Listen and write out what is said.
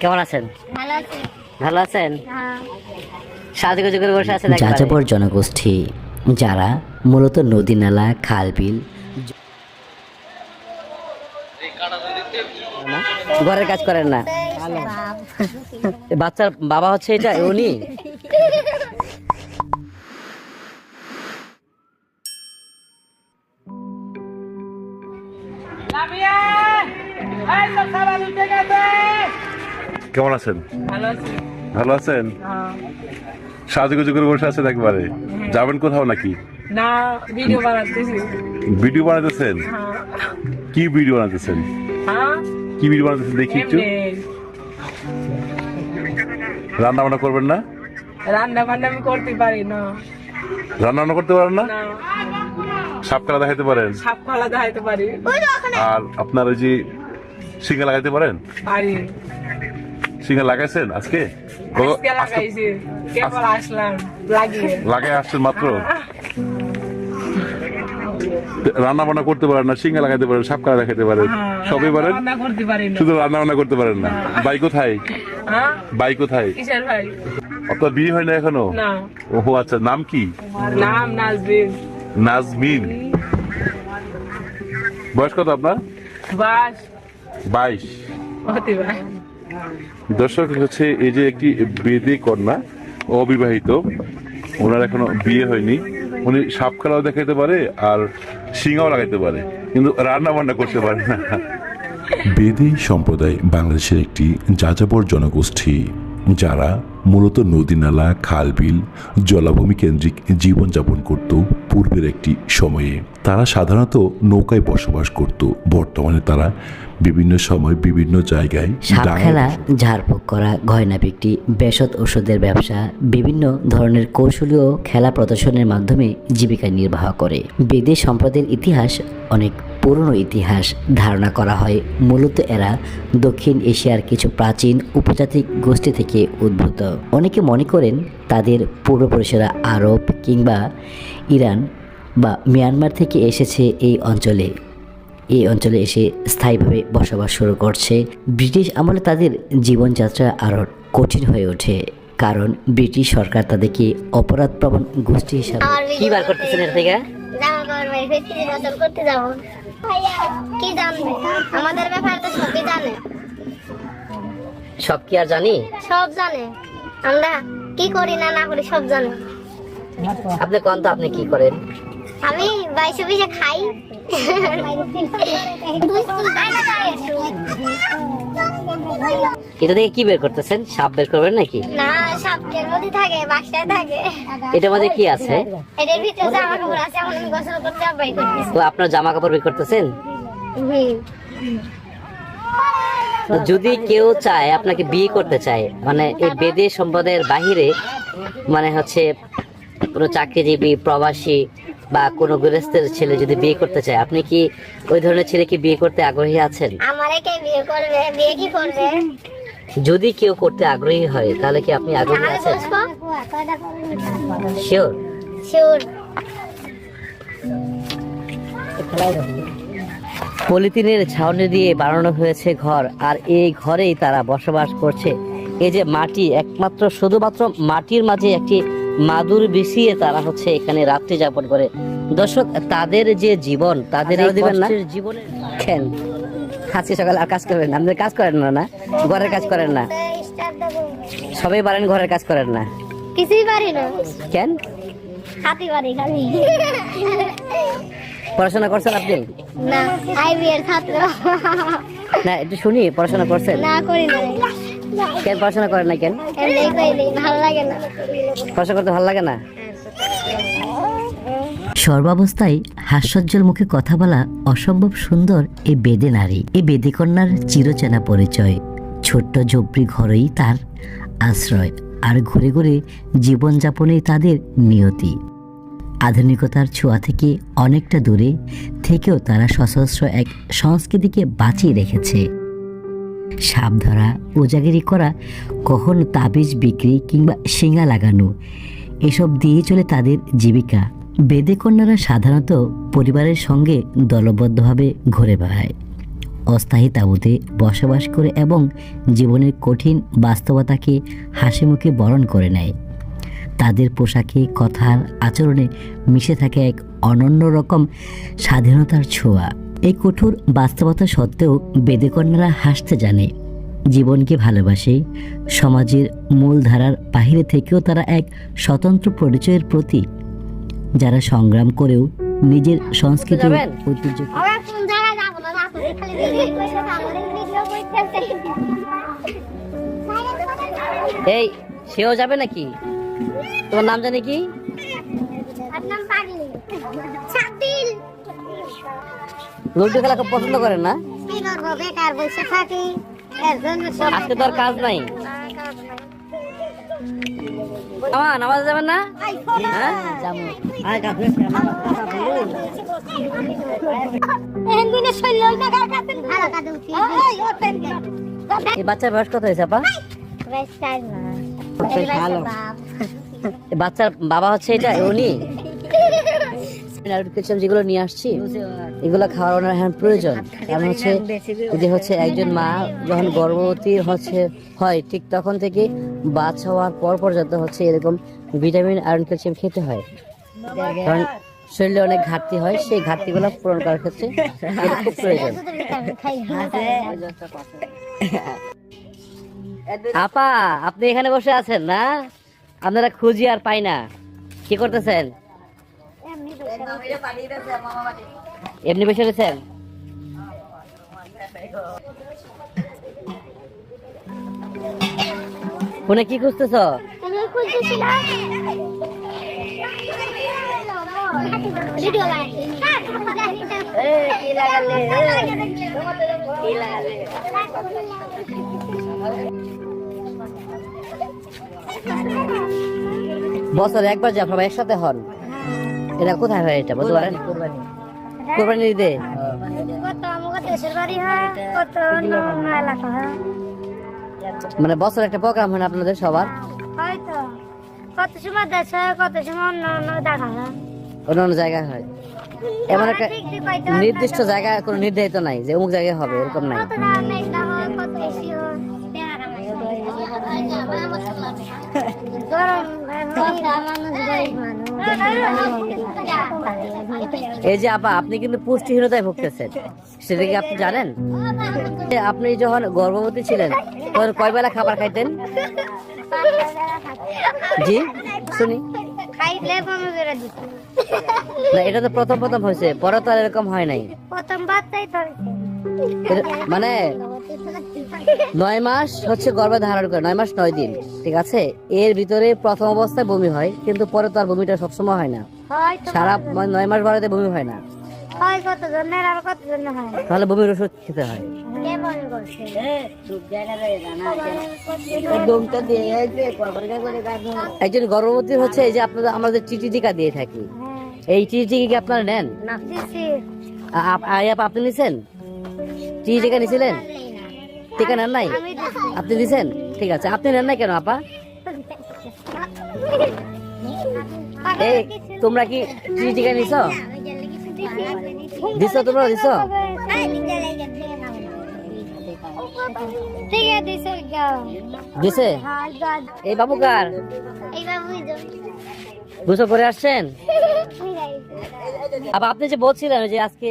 কেমন আছেন? ভালো আছেন? হ্যাঁ। করে বসে আছেন যাযাবর জনগোষ্ঠী যারা মূলত নদী নালা খাল বিল ঘরের কাজ করেন না? বাচ্চার বাবা হচ্ছে এটা উনি? কেমন আছেন? ভালো আছেন? হ্যাঁ। সাজুগুজু করে বসে আছেন একবারে। যাবেন কোথাও নাকি? না ভিডিও বানাতেছি ভিডিও বানাতেছেন? হ্যাঁ। কি ভিডিও বানাতেছেন? হ্যাঁ? কি ভিডিও বানাতেছেন দেখি একটু। রান্না বান্না করবেন না? রান্না বান্না আমি করতে পারি না। রান্না বান্না করতে পারেন না? না। সাপ খেলা দেখাইতে পারেন? সাপ খোলা দেখাইতে পারি। আর আপনার ওই যে সিঙ্গা লাগাইতে পারেন? পারি। সিঙ্গা লাগাইছেন আজকে? লাগাই আসছেন মাত্র? রান্না বান্না করতে পারেন না সিঙ্গা লাগাইতে পারেন সাপ খেলা দেখাইতে পারেন হ্যাঁ, সবই পারেন? শুধু রান্না বান্না করতে পারেন না? বাই কোথায়? হ্যাঁ? বাই কোথায়? আপনার বিয়ে হয় না এখনও? ওহো আচ্ছা নাম কি? নাম নাজবিন নাজমিন। বয়স কত আপনার? বাইশ। পারে দর্শক, হচ্ছে এই যে একটি বেদে কন্যা, অবিবাহিত, ওনার এখনও বিয়ে হয়নি। উনি সাপ খেলাও দেখাইতে পারে আর শিঙাও লাগাইতে পারে, কিন্তু রান্না বান্না করতে পারে না। বেদি সম্প্রদায় বাংলাদেশের একটি যাযাবর জনগোষ্ঠী। যারা মূলত নদীনালা খালবিল জলাভূমি কেন্দ্রিক জীবনযাপন করত পূর্বের একটি সময়ে। তারা সাধারণত নৌকায় বসবাস করত। বর্তমানে তারা বিভিন্ন সময় বিভিন্ন জায়গায় খেলা ঝাড়ফুঁক করা গয়না বিক্রি বেসত ওষুধের ব্যবসা বিভিন্ন ধরনের কৌশলীয় খেলা প্রদর্শনের মাধ্যমে জীবিকা নির্বাহ করে। বেদে সম্প্রদায়ের ইতিহাস অনেক পুরনো ইতিহাস ধারণা করা হয় মূলত এরা দক্ষিণ এশিয়ার কিছু প্রাচীন উপজাতি গোষ্ঠী থেকে উদ্ভূত অনেকে মনে করেন তাদের পূর্বপুরুষেরা আরব কিংবা ইরান বা মিয়ানমার থেকে এসেছে এই অঞ্চলে এই অঞ্চলে এসে স্থায়ীভাবে বসবাস শুরু করছে ব্রিটিশ আমলে তাদের জীবনযাত্রা আরও কঠিন হয়ে ওঠে কারণ ব্রিটিশ সরকার তাদেরকে অপরাধপ্রবণ গোষ্ঠী হিসাবে কি বার করতেছেন এর থেকে করতে যাব কি জানবে? আমাদের ব্যাপারে তো সবই জানে। সব কি আর জানি? সব জানে। আমরা কি করি না না করি সব জানে। আপনি কোন তো আপনি কি করেন? আমি বাইশে বিশে খাই। এটা থেকে কি বের করতেছেন? সাপ বের করবেন নাকি? না সাপের মধ্যে থাকে বাসায় থাকে। এটার মধ্যে কি আছে? এটার ভিতরে জামা কাপড় আছে আমি গোসল করতে করতেছি তো আপনার জামা কাপড় বের করতেছেন? যদি কেউ চায় আপনাকে বিয়ে করতে চায় মানে এই বেদে সম্পদের বাহিরে মানে হচ্ছে কোনো চাকরিজীবী প্রবাসী বা কোনো গৃহস্থের ছেলে যদি বিয়ে করতে চায় আপনি কি ওই ধরনের ছেলে কি বিয়ে করতে আগ্রহী আছেন? আমারে কে বিয়ে করবে? বিয়ে কি করবে? যদি কেউ করতে আগ্রহী হয় তাহলে কি আপনি আগ্রহী আছেন? শিওর শিওর পলিথিনের ছাউনি দিয়ে বানানো হয়েছে ঘর আর এই ঘরেই তারা বসবাস করছে। এই যে মাটি একমাত্র শুধুমাত্র মাটির মাঝে একটি মাদুর বিছিয়ে তারা হচ্ছে এখানে রাত্রি যাপন করে। দর্শক তাদের যে জীবন তাদের দিবেন না? জীবনের কেন আজকে সকালে আর কাজ করবেন না। আপনাদের কাজ করেন না না? ঘরের কাজ করেন না? সবাই পারেন ঘরের কাজ করেন না? কিছুই পারি না। কেন? হাতি পারি খালি। পড়াশোনা করছেন আপনি? না আইবি এর ছাত্র। না একটু শুনি পড়াশোনা করছেন? না করি না কেন পড়াশোনা করেন না কেন? ভালো লাগে না। পড়াশোনা করতে ভালো লাগে না? সর্বাবস্থায় হাস্যোজ্জ্বল মুখে কথা বলা অসম্ভব সুন্দর এ বেদে নারী। এ বেদে কন্যার চিরচেনা পরিচয়। ছোট্ট ঝোপড়ি ঘরেই তার আশ্রয় আর ঘুরে ঘুরে জীবনযাপনেই তাদের নিয়তি। আধুনিকতার ছোঁয়া থেকে অনেকটা দূরে থেকেও তারা সশস্ত্র এক সংস্কৃতিকে বাঁচিয়ে রেখেছে। সাপ ধরা ওজাগিরি করা, কখনো তাবিজ বিক্রি কিংবা শিঙা লাগানো, এসব দিয়ে চলে তাদের জীবিকা। বেদে কন্যারা সাধারণত পরিবারের সঙ্গে দলবদ্ধভাবে ঘুরে বেড়ায়। অস্থায়ী তাঁবুতে বসবাস করে এবং জীবনের কঠিন বাস্তবতাকে হাসি মুখে বরণ করে নেয়। তাদের পোশাকে, কথার আচরণে মিশে থাকে এক অনন্য রকম স্বাধীনতার ছোঁয়া। এই কঠোর বাস্তবতা সত্ত্বেও বেদেকন্যারা হাসতে জানে জীবনকে ভালোবাসে। সমাজের মূলধারার বাহিরে থেকেও তারা এক স্বতন্ত্র পরিচয়ের প্রতি যারা সংগ্রাম করেও নিজের সংস্কৃতি ঐতিহ্য এই সেও যাবে নাকি? তোমার নাম জানে কি? লুডো খেলা খুব পছন্দ করেন না? কি করব বেকার বসে থাকি এর জন্য আজকে তো আর কাজ নাই। আমা নামাজ যাবেন না? হ্যাঁ? যাব। আয় কাজ এহেন শৈল ওই টাকার কাছে ভালো কাজে উঠি ওই ওঠেন এই বাচ্চার বয়স কত হয়েছে আপা? না ভালো। বাচ্চার বাবা হচ্ছে এটা উনি? কিছু যেগুলো নিয়ে আসছি, এগুলো খাওয়ার ওনার এখন প্রয়োজন। কারণ হচ্ছে যদি হচ্ছে একজন মা যখন গর্ভবতী হচ্ছে, হয় ঠিক তখন থেকে বাচ্চা হওয়ার পর পর্যন্ত হচ্ছে এরকম ভিটামিন আয়রন ক্যালসিয়াম খেতে হয়। কারণ শরীরে অনেক ঘাটতি হয়, সেই ঘাটতিগুলো পূরণ করার ক্ষেত্রে খুব প্রয়োজন। আপা, আপনি এখানে বসে আছেন না? আপনারা খুঁজি আর পাই না। কি করতেছেন? এমনি বসে রয়েছেন? ফোনে কি খুঁজতেছ? বছরে একবার যে আপনারা একসাথে হন। এটা কোথায় হয় এটা? বলতে পারেন? কোরবানি। ঈদে মানে বছর একটা প্রোগ্রাম হয় না আপনাদের সবার? কত সময় দেশ হয় কত সময় অন্য অন্য দেখা হয় অন্য অন্য জায়গায় হয়। এমন একটা। নির্দিষ্ট জায়গায় কোনো নির্ধারিত নাই যে অমুক জায়গায় হবে এরকম নাই। গরম। এই যে আপা, আপনি কিন্তু পুষ্টিহীনতায় ভুগতেছেন। সেটা কি আপনি জানেন? আপনি যখন গর্ভবতী ছিলেন, তখন কয় বেলা খাবার খাইতেন? জি, শুনি। এটা তো প্রথম প্রথম হয়েছে, পরে তো আর এরকম হয় নাই। প্রথম বাচ্চাই মানে নয় মাস হচ্ছে গর্ভে ধারণ করে নয় মাস নয় দিন ঠিক আছে? এর ভিতরে প্রথম অবস্থায় বমি হয় কিন্তু পরে তো আর বমিটা সবসময় হয় না। সারা মানে নয় মাস বাড়াতে বমি হয় না। হয় হয়। তাহলে বমির ওষুধ খেতে হয়। একজন গর্ভবতী হচ্ছে এই যে আপনাদের আমাদের টিটি টিকা দিয়ে থাকি এই টিটি টিকা কি আপনারা নেন? আপনি নিছেন? টিটি টিকা নিছিলেন টিকা নেন নাই আপনি দিছেন? ঠিক আছে। আপনি নেন নাই কেন আপা? এই তোমরা কি টিটি টিকা নিছো দিছো তোমরা দিছো? দিছো হ্যাঁ এই বাবু কার? গোসল করে আসছেন? আবার আপনি যে বলছিলেন যে আজকে